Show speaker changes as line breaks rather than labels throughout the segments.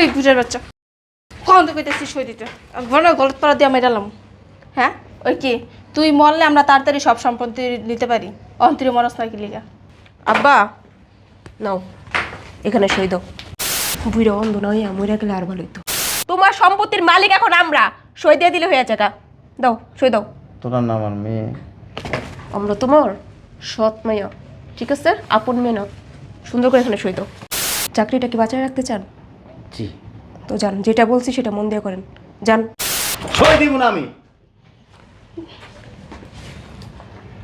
এই গুজের বাচ্চা। কখন তো কইতেছি সই দিতে। গলত পাড়া দিয়ে মেরালাম হ্যাঁ? ওই কি? তুই মরলে আমরা তাড়াতাড়ি সব সম্পত্তি নিতে পারি। অন্তরে মরস না কি লিগা।
আব্বা নাও এখানে সই দাও। বুড়ো অন্ধ নয় মরে গেলে আর ভালো হইতো। তোমার সম্পত্তির মালিক এখন আমরা। সই দিয়ে দিলে হয়ে যাবে। দাও সই দাও।
তোরা না আমার মেয়ে।
আমরা তোমার সৎ মেয়া ঠিক আছে? আপন মেয়ে না। সুন্দর করে এখানে সই দাও। চাকরিটা কি বাঁচায় রাখতে চান?
জি।
তো যান যেটা বলছি সেটা মন দিয়ে করেন। যান
ছয় দিব না আমি।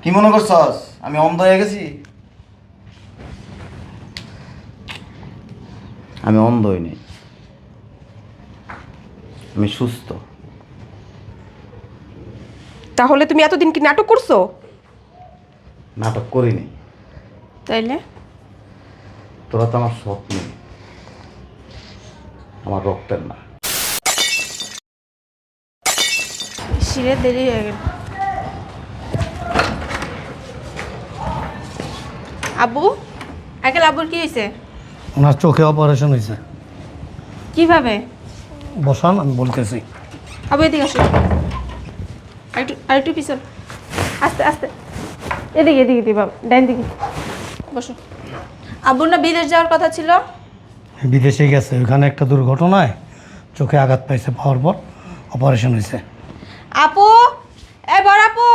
কি মনে করছস? আমি অন্ধ হয়ে গেছি? আমি অন্ধ হইনি আমি সুস্থ।
তাহলে তুমি এতদিন কি নাটক করছ?
নাটক করিনি।
তাইলে?
তোরা তো আমার স্বপ্ন আমার রক্তের না।
শিরে দেরি হয়ে গেল। আব্বু আঙ্কেল আব্বুর কি হয়েছে?
ওনার চোখে অপারেশন হয়েছে।
কীভাবে?
বসান আমি বলতেছি।
আবু এদিকে আসো। আরেকটু আরেকটু পিছন। আস্তে আস্তে। এদিকে এদিকে দিবা ডাইন দিকে। বসো। আব্বুর না বিদেশ যাওয়ার কথা ছিল?
বিদেশে গেছে। ওইখানে একটা দুর্ঘটনায় চোখে আঘাত পাইছে পাওয়ার পর অপারেশন হয়েছে
আপু এ বড় আপু!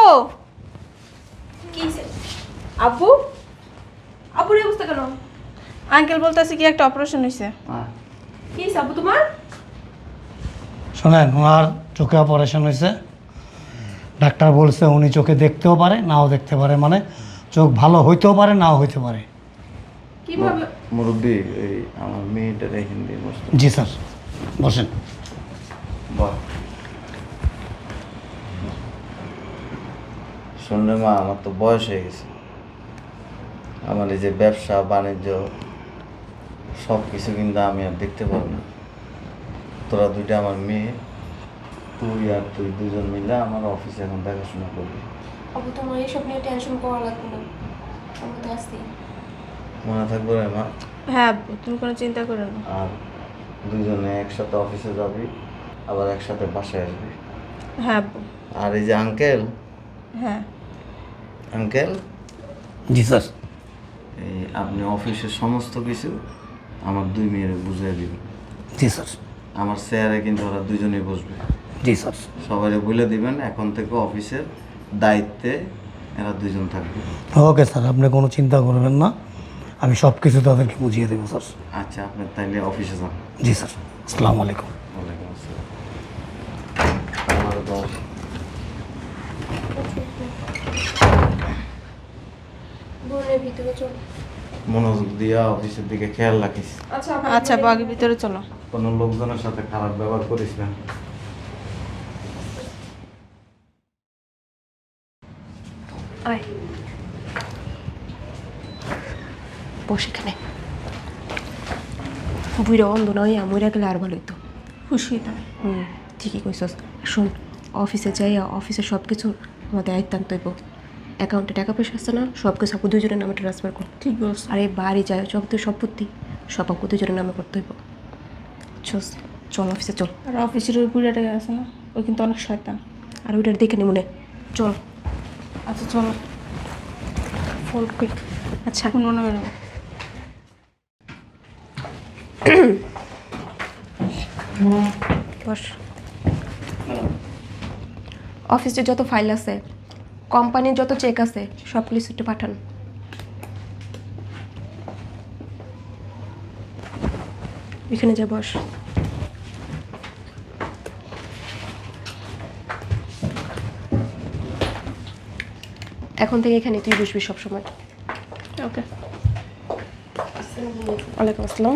কি আব্বুর এই অবস্থা কেন আঙ্কেল বলতেছে কি একটা অপারেশন হয়েছে কি হইছে আব্বু তোমার?
শোনেন ওনার চোখে অপারেশন হয়েছে ডাক্তার বলছে উনি চোখে দেখতেও পারে নাও দেখতে পারে। মানে চোখ ভালো হইতেও পারে নাও হইতে পারে।
কীভাবে
মুরব্বী এই আমার মেয়েটা মেয়েটার হিন্দি বসতো।
জি স্যার বসেন।
বাহ। শুনলে মা আমার তো বয়স হয়ে গেছে। আমার এই যে ব্যবসা বাণিজ্য সব কিছু কিন্তু আমি আর দেখতে পারব না। তোরা দুইটা আমার মেয়ে তুই আর তুই দুজন মিলে আমার অফিসে এখন দেখাশোনা করবি।
আবু তোমার এইসব নিয়ে টেনশন করা লাগবে না। আমি তো আসছি
মনে থাকবে রে মা?
হ্যাঁ তুমি কোনো চিন্তা করো না।
আর দুজনে একসাথে অফিসে যাবি আবার একসাথে বাসায় আসবি।
হ্যাঁ
আর এই যে আঙ্কেল?
হ্যাঁ।
আঙ্কেল?
জি স্যার।
এই আপনি অফিসের সমস্ত কিছু আমার দুই মেয়ের বুঝিয়ে দিবেন।
জি স্যার।
আমার চেয়ারে কিন্তু ওরা দুজনেই বসবে।
জি স্যার।
সবাই বলে দিবেন এখন থেকে অফিসের দায়িত্বে এরা দুজন থাকবে।
ওকে স্যার আপনি কোনো চিন্তা করবেন না। আমি সব কিছু তাদেরকে বুঝিয়ে দেবো স্যার।
আচ্ছা আপনি তাইলে অফিসে যান।
জি স্যার। আসসালামু আলাইকুম।
ওয়ালাইকুম আসসালাম। আমার দশ
বোনের ভিতরে চল।
মনোযোগ দিয়া অফিসের দিকে খেয়াল রাখিস।
আচ্ছা
আচ্ছা আব্বু ভিতরে চলো।
কোনো লোকজনের সাথে খারাপ ব্যবহার করিস না।
আয়। বস এখানে বুড়ো অন্ধ নয় মরে গেলে আর ভালো হইতো।
খুশি তো
হুম ঠিকই কইছস। শোন অফিসে যাই অফিসে সব কিছু আমাদের আয়ত্ত আনতে হইব। অ্যাকাউন্টে টাকা পয়সা আছে না সব কিছু আপু দুজনের নামে ট্রান্সফার কর।
ঠিক বলছো।
আর বাড়ি যায় সব তো সম্পত্তি সব আপু দুজনের নামে করতে হইব। চল চল অফিসে চল।
আর অফিসের ওই বুড়াটা আছে না ওই কিন্তু অনেক শয়তান।
আর ওইটার দেখে নি মনে। চল।
আচ্ছা চলো।
ফোন করি আচ্ছা।
এখন মনে হয়
বস। অফিসে যত ফাইল আছে কোম্পানির যত চেক আছে সব একটু পাঠান। এখানে যা বস। এখন থেকে এখানে তুই বসবি সবসময়।
ওকে
ওয়ালাইকুম আসসালাম।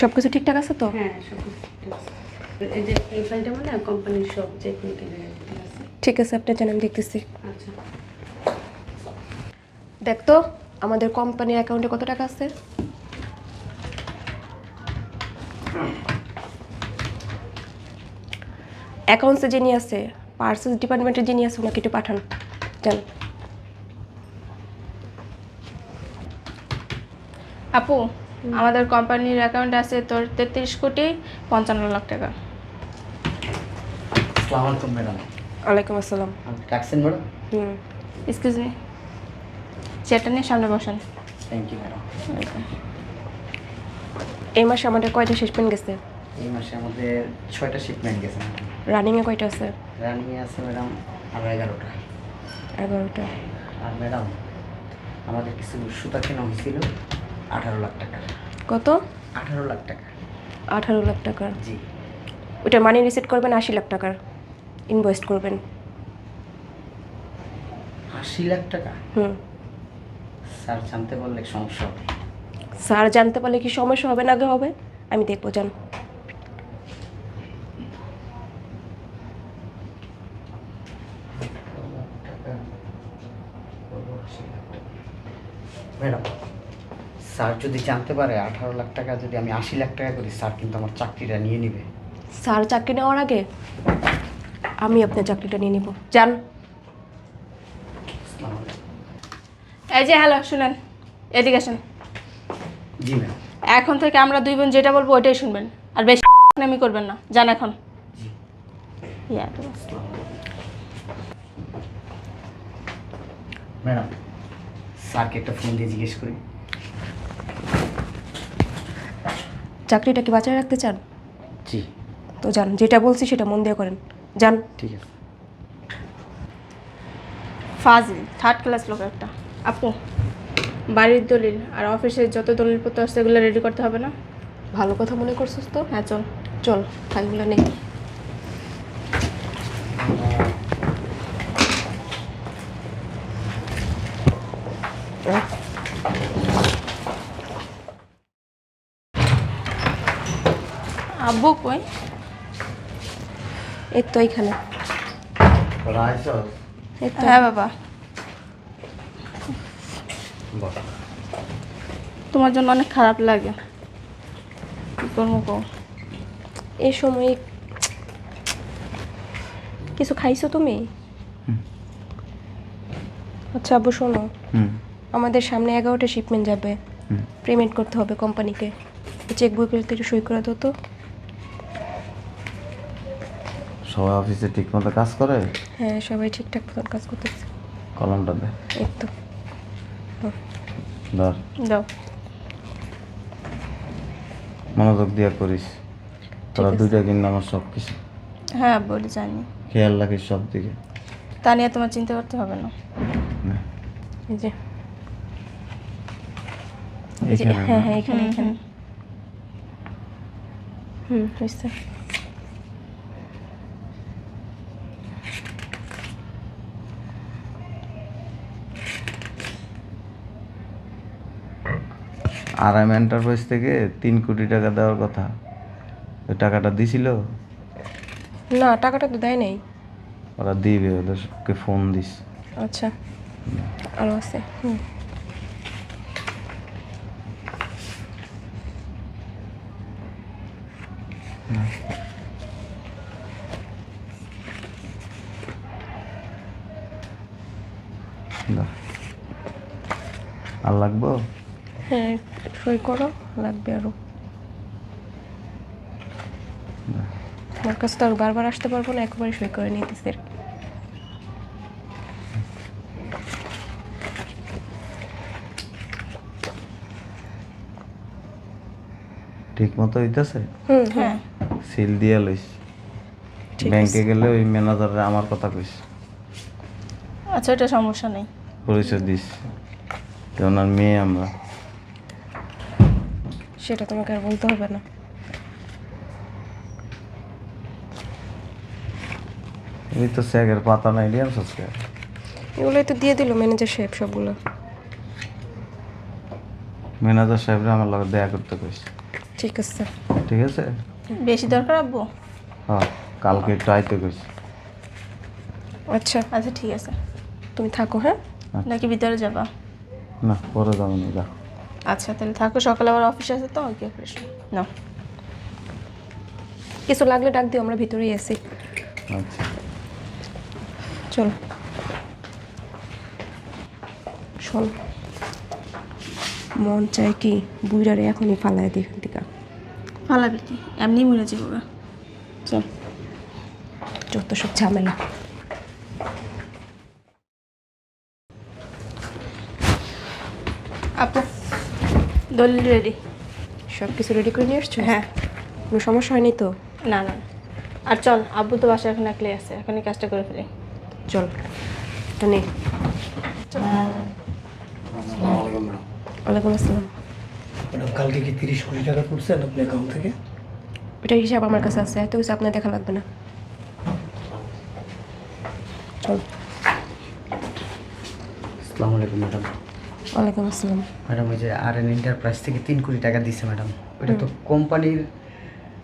সব কিছু ঠিকঠাক আছে তো?
হ্যাঁ সব কিছু ঠিক আছে। এই যে এই ফাইলটা মানে কোম্পানির সব যে কোনো ঠিক আছে।
ঠিক আছে আপনার জানেন দেখতেছি।
আচ্ছা।
দেখ তো আমাদের কোম্পানির অ্যাকাউন্টে কত টাকা আছে? অ্যাকাউন্টসে যিনি আছে পার্সেস ডিপার্টমেন্টের যিনি আছে ওনাকে একটু পাঠান। জান
আপু আমাদের কোম্পানির অ্যাকাউন্ট আছে তোর তেত্রিশ কোটি পঞ্চান্ন লাখ টাকা।
আসসালামু আলাইকুম ম্যাডাম।
ওয়ালাইকুম আসসালাম।
ডাকছেন ম্যাডাম?
হুম।
এক্সকিউজ মি চেয়ারটা নিয়ে সামনে বসেন।
Thank you madam.
এই মাসে আমাদের কয়টা শিপমেন্ট গেছে?
এই মাসে আমাদের ছয়টা শিপমেন্ট গেছে
রানিংয়ে কয়টা আছে?
রানিংয়ে আছে ম্যাডাম আরও এগারোটা।
এগারোটা।
আর ম্যাডাম আমাদের কিছু সুতা কেনা হয়েছিল। আঠারো লাখ টাকা।
কত?
আঠারো লাখ টাকা।
আঠারো লাখ টাকার
জি।
ওটা মানি রিসিট করবেন আশি লাখ টাকার ইনভয়েস্ট করবেন।
আশি লাখ টাকা?
হুম।
স্যার জানতে পারলে সমস্যা হবে।
স্যার জানতে পারলে কি সমস্যা হবে না আগে হবে? আমি দেখব জান
ম্যাডাম স্যার যদি জানতে পারে আঠারো লাখ টাকা যদি আমি আশি লাখ টাকা করি স্যার কিন্তু আমার চাকরিটা নিয়ে নেবে।
স্যার চাকরি নেওয়ার আগে আমি আপনার চাকরিটা নিয়ে নিব। যান।
এই যে হ্যালো শুনেন। এদিকে আসেন।
জি ম্যাডাম
এখন থেকে আমরা দুই বোন যেটা বলব ওইটাই শুনবেন। আর বেশি নামি করবেন না। যান এখন।
ম্যাডাম স্যারকে একটা ফোন দিয়ে জিজ্ঞেস করি।
চাকরিটা কি বাঁচায় রাখতে চান?
জি।
তো যান যেটা বলছি সেটা মন দিয়ে করেন। যান।
ঠিক আছে।
ফাজিল থার্ড ক্লাস লোক একটা। আপু বাড়ির দলিল আর অফিসের যত দলিলপত্র আছে সেগুলো রেডি করতে হবে না?
ভালো কথা মনে করছিস তো?
হ্যাঁ চল।
চল ফাইলগুলো নেই
আব্বু কই?
এই তো এইখানে
হ্যাঁ বাবা। তোমার জন্য অনেক খারাপ লাগে। কি করব কও?
এই সময় কিছু খাইছো তুমি? আচ্ছা আব্বু শোনো। আমাদের সামনে এগারোটা শিপমেন্ট যাবে। পেমেন্ট করতে হবে কোম্পানিকে চেক বইগুলোতে একটু সই করে তো।
সবাই অফিসে ঠিক মতো কাজ করে?
হ্যাঁ সবাই ঠিকঠাক মতন কাজ করতেছে।
কলমটা দে।
এই তো।
ধর।
দাও।
মনোযোগ দিয়া করিস। তোরা। দুইটা কিন্তু আমার সব কিছু
হ্যাঁ বলি জানি।
খেয়াল রাখিস সব দিকে
তা নিয়ে তোমার চিন্তা করতে হবে না।
এই যে। হ্যাঁ হ্যাঁ এখানে এখানে হুম। হয়েছে
আর এম এন্টারপ্রাইজ থেকে তিন কোটি টাকা দেওয়ার কথা। ওই টাকাটা দিছিল?
না টাকাটা তো দেয় নাই।
ওরা দিবে ওদেরকে ফোন দিস।
আচ্ছা। আরও আছে হুম।
আর লাগবো?
সই করো লাগবে আরও আমার কাছে তো আর বারবার আসতে পারব না একবারে সই করে নিতেছি আর কি।
ঠিক মতো হইতেছে?
হুম
হ্যাঁ।
সিল দিয়ে লইস। ব্যাংকে গেলে ওই ম্যানেজারে আমার কথা কইস।
আচ্ছা এটা সমস্যা নেই।
পরিচয় দিস। ওনার মেয়ে আমরা।
সেটা তোমাকে আর বলতে হবে না।
এই তো স্যাগের পাতা নাই দিয়ে আনছস কে?
এগুলোই তো দিয়ে দিল ম্যানেজার সাহেব সবগুলো।
ম্যানেজার সাহেবরা আমার লগে দেখা করতে কইস।
ঠিক আছে।
ঠিক আছে?
বেশি দরকার আব্বু?
হ্যাঁ কালকে একটু আইতে কইস।
আচ্ছা।
আচ্ছা ঠিক আছে।
তুমি থাকো হ্যাঁ?
নাকি ভিতরে যাবা?
না পরে যাব না যা।
আচ্ছা তাহলে থাকো সকালে আবার অফিস আছে তো ওকে ফ্রেশ না
কিছু লাগলে ডাক দিও আমরা ভিতরেই আছি।
আচ্ছা।
চল। শোন মন চায় কি বুইরারে এখনই ফালাই দিই এখান থেকে।
ফালাবি কি? এমনি মরে যাব চল।
যত সব ঝামেলা।
দলিল রেডি
সব কিছু রেডি করে নিয়ে এসছো
হ্যাঁ।
কোনো সমস্যা হয়নি তো?
না না। আর চল আব্বু তো বাসায় এখন একলাই আছে এখনই কাজটা করে ফেলি।
চল এটা নে। ওয়ালাইকুম আসসালাম।
ম্যাডাম কালকে কি তিরিশ কোটি টাকা তুলছেন আপনি অ্যাকাউন্ট থেকে?
এটার হিসাব আমার কাছে আছে এত কিছু আপনার দেখা লাগবে না। চল।
আসসালামু আলাইকুম ম্যাডাম।
ওয়ালাইকুম আসসালাম।
ম্যাডাম ওই যে আর এন এন্টারপ্রাইজ থেকে তিন কোটি টাকা দিচ্ছে ম্যাডাম। ওইটা তো কোম্পানির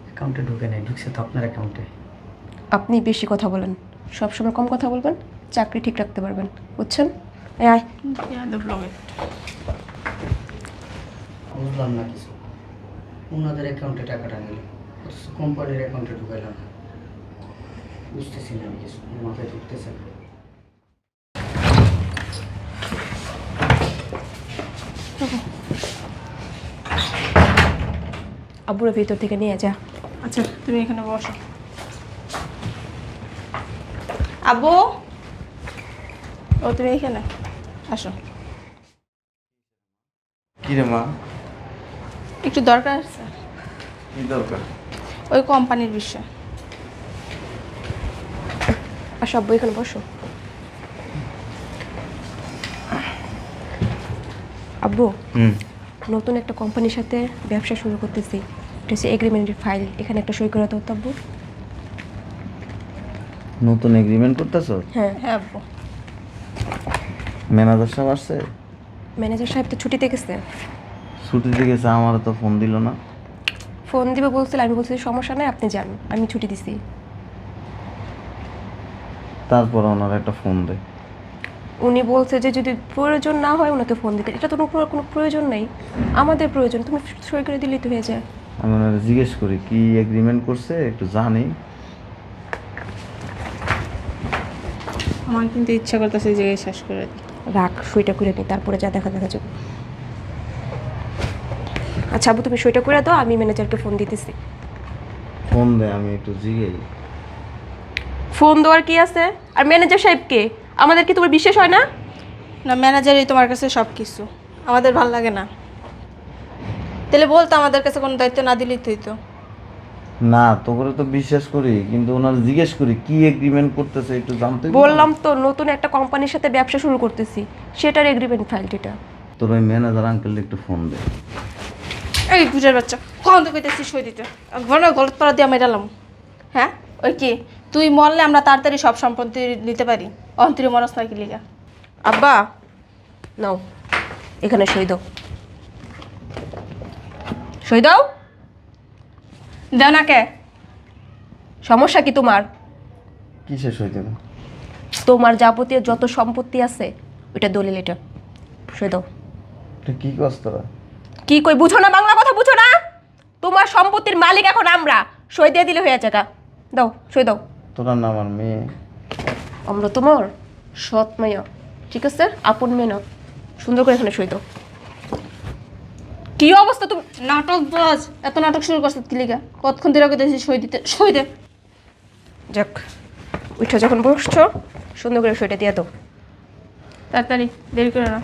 অ্যাকাউন্টে ঢুকে নেই ঢুকছে তো আপনার অ্যাকাউন্টে
আপনি বেশি কথা বলেন সবসময় কম কথা বলবেন চাকরি ঠিক রাখতে পারবেন বুঝছেন? এই আয়।
বুঝলাম না কিছু। ওনাদের অ্যাকাউন্টে টাকাটা নিল কোম্পানির অ্যাকাউন্টে ঢুকাইলাম না। বুঝতেছি না আমি কিছু মাথায় ঢুকতেছে না।
আব্বুরা ভিতর থেকে নিয়ে যা।
আচ্ছা তুমি এখানে বসো। আব্বু ও তুমি এখানে? আসো।
কি রে মা?
একটু দরকার আছে?
কি দরকার?
ওই কোম্পানির বিষয়।
আসো আব্বু এখানে বসো। আব্বু নতুন একটা কোম্পানির সাথে ব্যবসা শুরু করতেছি। এটা হচ্ছে এগ্রিমেন্টের ফাইল এখানে একটা সই করাতে দাও তো আব্বু
নতুন এগ্রিমেন্ট করতেছো?
হ্যাঁ
হ্যাঁ আব্বু।
ম্যানেজার সাহেব আসছে?
ম্যানেজার সাহেব তো ছুটিতে গেছে।
ছুটিতে গেছে আমার তো ফোন দিল না।
ফোন দিবে বলছিল আমি বলছি সমস্যা নাই আপনি যান আমি ছুটি দিছি।
তারপর ওনার একটা ফোন দেয়।
উনি বলছে যে যদি প্রয়োজন না হয় ওনাকে ফোন দিতে। এটা তো কোনো কোনো প্রয়োজন নেই। আমাদের প্রয়োজন তুমি সই করে দিলেই তো হয়ে যায়।
আমি ওনার জিজ্ঞেস করি কি এগ্রিমেন্ট করছে? একটু জানি।
আমার কিন্তু ইচ্ছা করতেছে যে শেষ করে দিই।
রাখ সইটা করে নি তারপরে যা দেখা দেখা যাবে। আচ্ছা আবু তুমি সইটা করে দাও আমি ম্যানেজারকে ফোন দিতেছি।
ফোন দেয় আমি একটু জিজ্ঞেস
ফোন দেওয়ার কি আছে? আর ম্যানেজার সাহেবকে আমাদের কি তোমার বিশ্বাস হয় না?
না ম্যানেজারই তোমার কাছে সব কিছু আমাদের ভালো লাগে না। তাহলে বলতো আমাদের কাছে কোনো দায়িত্ব না দিলেই তুই তো
না তো করে তো বিশ্বাস করি কিন্তু ওনার জিজ্ঞেস করি কি এগ্রিমেন্ট করতেছে একটু জানতে
বললাম তো নতুন একটা কোম্পানির সাথে ব্যবসা শুরু করতেছি। সেটার এগ্রিমেন্ট ফাইলটিটা
তোর ওই ম্যানেজার আঙ্কেল একটু ফোন দে।
এই বুঝার বাচ্চা কখন তো কইতেছিস সই দিতে? একবার না গলত পাড়া দিয়ে মেরালাম হ্যাঁ? ওই কি? তুই মরলে আমরা তাড়াতাড়ি সব সম্পত্তি নিতে পারি। অন্তরী নাকি লিগা।
আব্বা নাও এখানে সই দাও। সই দাও?
দেও না কে?
সমস্যা কি তোমার?
কিসে সই দেবে?
তোমার যাবতীয় যত সম্পত্তি আছে ওইটা দলিল এটা। সই দাও।
এটা কি কস তোরা?
কি কই বুঝো না বাংলা কথা বুঝো না? তোমার সম্পত্তির মালিক এখন আমরা। সই দিয়ে দিলে হয়ে যাবে দাও সই দাও।
তোরা না আমার মেয়ে।
আমরা তোমার সৎ মেয়া ঠিক আছে? আপন মেয়ে না সুন্দর করে এখানে সই কি অবস্থা তুমি?
নাটক বাজ। এত নাটক শুরু কি লিগা? কতক্ষণ ধরে কইতেছিস সই দিতে সই দে।
যাক উঠে যখন বসছো সুন্দর করে সইটা দিয়ে দাও।
তাড়াতাড়ি দেরি করে না।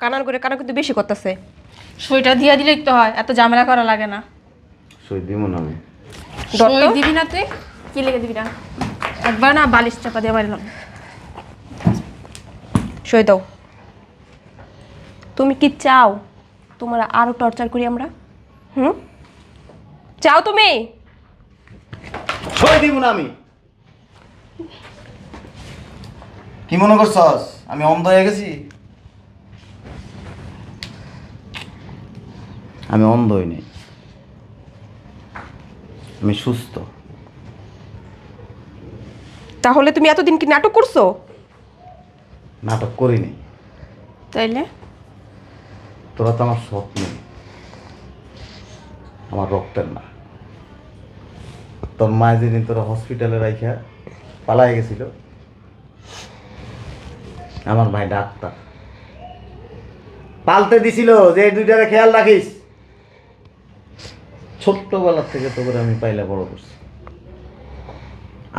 কানার করে কানা কিন্তু বেশি করতেছে।
সইটা দিয়ে দিলেই তো হয় এত ঝামেলা করা লাগে না।
সই দিব না আমি?
সই দিবি না তুই? কি লিখে দিবি না? একবার না বালিশ চাপা দিয়ে মারিলাম।
সই দাও। তুমি কি চাও তোমার আরও টর্চার করি আমরা? হুম? চাও তুমি?
সই দিব না আমি। কি মনে করছস? আমি অন্ধ হয়ে গেছি? আমি অন্ধ হইনি আমি সুস্থ।
তাহলে তুমি এতদিন কি নাটক করছ?
নাটক করিনি।
তাইলে?
তোরা তো আমার স্বপ্ন আমার রক্তের না। তোর মা যেদিন তোরা হসপিটালে রাইখা পালাই গেছিল আমার ভাই ডাক্তার। পালতে দিছিল যে এই দুইটারে খেয়াল রাখিস। ছোট্টবেলার থেকে তোকে আমি পাইলে বড় করছি।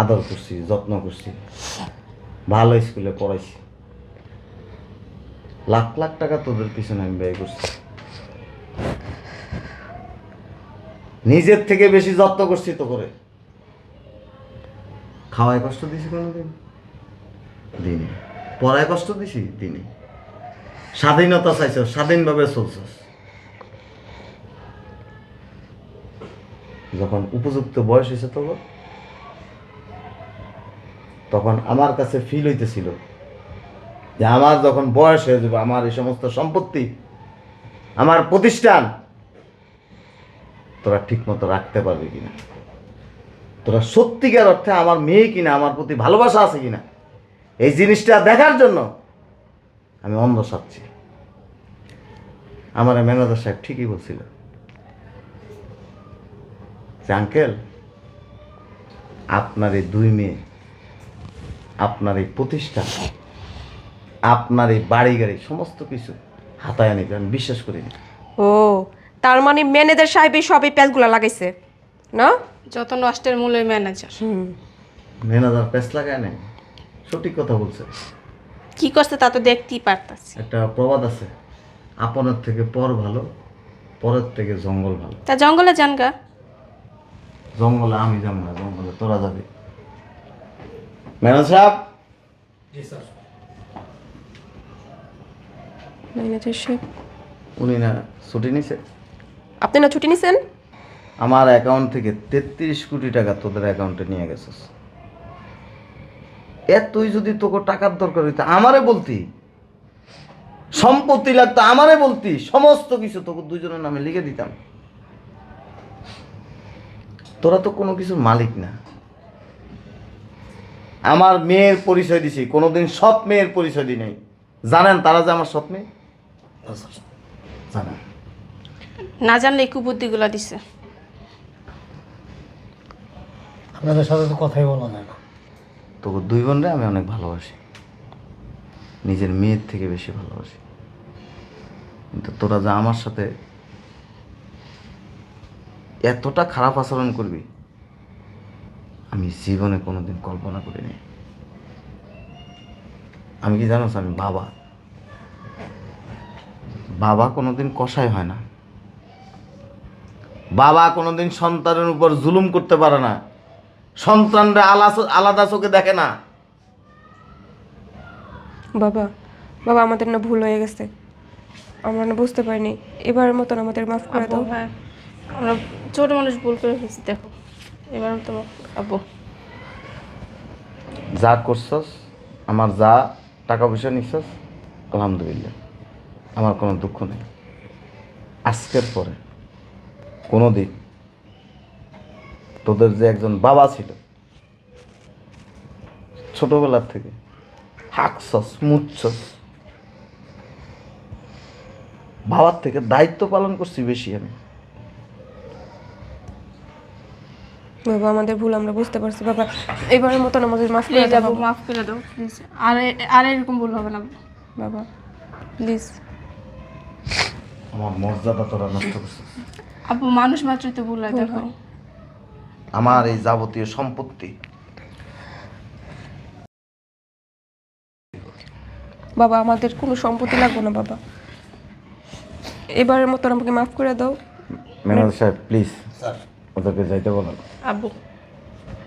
আদর করছি, যত্ন করছি। ভালো স্কুলে পড়াইছি। লাখ লাখ টাকা তোদের পিছনে আমি ব্যয় করছি। নিজের থেকে বেশি যত্ন করছি তো করে। খাওয়ায় কষ্ট দিছি কোনোদিন? দিনে পড়ায় কষ্ট দিছি? দিনে স্বাধীনতা চাইছ, স্বাধীনভাবে চলছ যখন উপযুক্ত বয়স হয়েছে তো তখন আমার কাছে ফিল হইতেছিল যে আমার যখন বয়স হয়ে যাবে, আমার এই সমস্ত সম্পত্তি, আমার প্রতিষ্ঠান, তোরা ঠিক মতো রাখতে পারবে কিনা? তোরা সত্যিকার অর্থে আমার মেয়ে কিনা, আমার প্রতি ভালোবাসা আছে কিনা? এই জিনিসটা দেখার জন্য আমি অন্ধ সাচ্ছি। আমার ম্যানেজার সাহেব ঠিকই বলছিল যে, আঙ্কেল, আপনার এই দুই মেয়ে প্রতিষ্ঠান আপনার এই বাড়ি গাড়ি সমস্ত কিছু হাতায় আনি আমি বিশ্বাস করি না।
ও তার মানে ম্যানেজার সাহেবই সবই প্যাচগুলা লাগাইছে না?
যত নষ্টের মূলে ম্যানেজার।
হুম।
ম্যানেজার পেস লাগায় নাই? সঠিক কথা বলছে।
কি করছে তা তো দেখতেই পারতাছি।
একটা প্রবাদ আছে আপনার থেকে পর ভালো পরের থেকে জঙ্গল ভালো।
তা জঙ্গলে যান গা।
জঙ্গলে আমি যাব না জঙ্গলে তোরা যাবি। ম্যানেজার সাহেব
জি স্যার
ম্যানেজার সাহেব
উনি না ছুটি নিছে।
আপনি না ছুটি নিছেন?
আমার অ্যাকাউন্ট থেকে তেত্রিশ কোটি টাকা তোদের অ্যাকাউন্টে নিয়ে গেছিস এতই যদি তোকে টাকার দরকার হইতো আমারে বলতি। সম্পত্তি লাগতো আমারে বলতি। সমস্ত কিছু তোকে দুজনের নামে লিখে দিতাম। তোরা তো কোনো কিছুর মালিক না। আমার মেয়ের পরিচয় দিছি কোনোদিন সৎ মেয়ের পরিচয় দিই নাই। জানেন তারা যে আমার সৎ মেয়ে? জানেন।
না জানলে এই কুবুদ্ধিগুলো দিছে।
আপনাদের সাথে তো কথাই বলা যায় না।
তোকে দুই বোনরে আমি অনেক ভালোবাসি। নিজের মেয়ের থেকে বেশি ভালোবাসি। কিন্তু তোরা যা আমার সাথে এতটা খারাপ আচরণ করবি আমি জীবনে কোনোদিন কল্পনা করিনি। আমি কি জানো আমি বাবা। বাবা কোনোদিন কষাই হয় না। বাবা কোনোদিন সন্তানের উপর জুলুম করতে পারে না। সন্তানরা আলাদা আলাদা চোখে দেখে না।
বাবা বাবা আমাদের না ভুল হয়ে গেছে। আমরা না বুঝতে পারিনি। এবারের মতন আমাদের মাফ করে দাও।
হ্যাঁ। আমরা ছোট মানুষ ভুল করে ফেলছি দেখো। এবার তো
যা করছস, আমার যা টাকা পয়সা নিচ্ছস আলহামদুলিল্লাহ, আমার কোনো দুঃখ নেই। আজকের পরে কোনো দিন তোদের যে একজন বাবা ছিল ছোটবেলার থেকে হাঁকছস মুচ্ছস বাবার থেকে দায়িত্ব পালন করছি বেশি আমি।
বাবা আমাদের ভুল আমরা বুঝতে পারছি। বাবা এবারের মতন আমাদের মাফ করে দাও বাবা।
মাফ করে দাও প্লিজ আর আর এরকম ভুল হবে না।
বাবা প্লিজ
আমার মর্যাদা তোরা নষ্ট করছিস।
আব্বু মানুষ মাত্রই তো ভুল হয় দেখো।
আমার এই যাবতীয় সম্পত্তি।
বাবা আমাদের কোনো সম্পত্তি লাগবে না বাবা। এবারের মতন আমাকে মাফ করে দাও।
ম্যানেজার সাহেব প্লিজ
স্যার
ওদেরকে যাইতে বলেন।
আব্বু।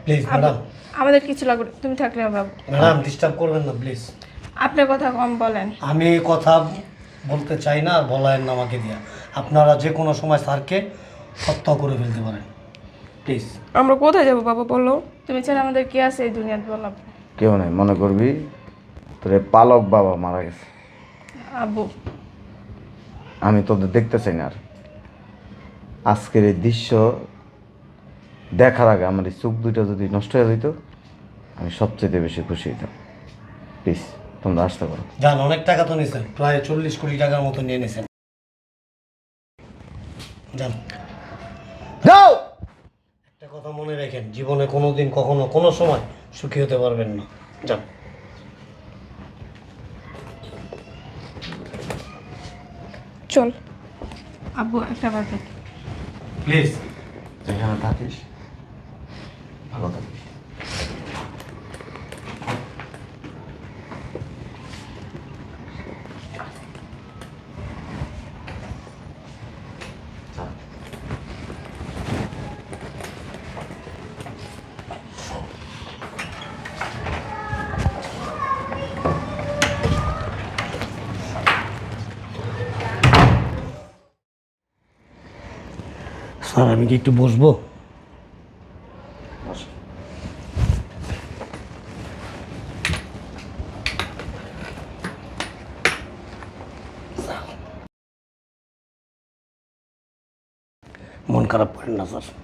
প্লিজ ম্যাডাম
আমাদের কিছু লাগবে না। তুমি থাকলে হবে আব্বু।
ম্যাডাম ডিস্টার্ব করবেন না প্লিজ
আপনার কথা কম বলেন।
আমি কথা বলতে চাই না আর বলায়েন না আমাকে দিয়া। আপনারা যে কোনো সময় স্যারকে হত্যা করে ফেলতে পারেন। প্লিজ
আমরা কোথায় যাব বাবা বলো?
তুমি ছাড়া আমাদের কে আছে এই দুনিয়াতে বল আব্বু
কেউ নাই মনে করবি? তোর এই পালক বাবা মারা গেছে।
আব্বু।
আমি তোদের দেখতে চাই না আর। আজকের এই দৃশ্য দেখার আগে আমার এই চোখ দুইটা যদি নষ্ট হয়ে যেত আমি সবচেয়ে বেশি খুশি হইতাম। প্লিজ তোমরা আসতে পারো।
জান অনেক টাকা তো নিয়েছেন প্রায় চল্লিশ কোটি টাকার মতো নিয়ে নিয়েছেন যান
যাও!
একটা কথা মনে রাখেন জীবনে কোনো দিন কখনো কোনো সময় সুখী হতে পারবেন না। যান
চল। আব্বু একটা বার
প্লিজ যেখানে থাকিস। ভালো থাকিস যা।
স্যার আমি কি একটু বসবো
বস।
মন খারাপ করেন না স্যার।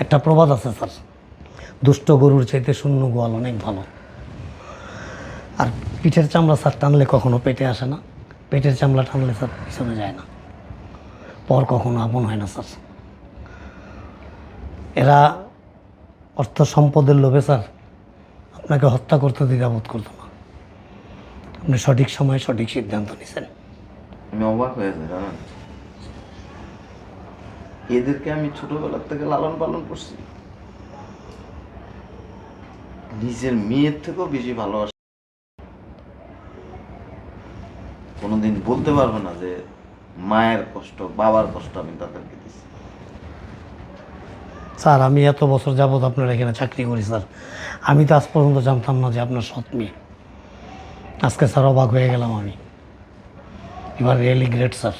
একটা প্রবাদ আছে, স্যার। দুষ্ট গরুর চাইতে শূন্য গোয়াল অনেক ভালো। আর পিঠের চামড়া, স্যার, টানলে কখনো পেটে আসে না। পেটের চামড়া টানলে, স্যার, পিছনে যায় না। পর কখনো আপন হয় না, স্যার। এরা অর্থ সম্পদের লোভে, স্যার, আপনাকে হত্যা করতে দ্বিধাবোধ করতো না। আপনি সঠিক সময়ে সঠিক সিদ্ধান্ত নিছেন।
আমি অবাক হয়ে জানেন? এদেরকে আমি ছোটবেলার থেকে লালন পালন করছি। নিজের মেয়ের থেকেও বেশি ভালোবাসি। কোনোদিন বলতে পারবে না যে মায়ের কষ্ট, বাবার কষ্ট আমি তাদেরকে দিচ্ছি
স্যার, আমি এত বছর যাবৎ আপনার এখানে চাকরি করি, স্যার। আমি তো আজ পর্যন্ত জানতাম না যে আপনার সৎ মেয়ে। আজকে স্যার অবাক হয়ে গেলাম আমি। এবার রিয়েলি গ্রেট স্যার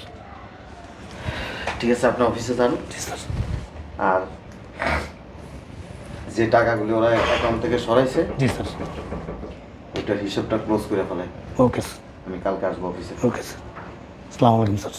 ঠিক আছে আপনি অফিসে যান। আর যে টাকাগুলি ওরা অ্যাকাউন্ট থেকে সরাইছে
জি স্যার।
ওইটার হিসাবটা ক্লোজ করে ফেলে
ওকে স্যার
আমি কালকে আসব অফিসে
ওকে স্যার আসসালামু আলাইকুম স্যার।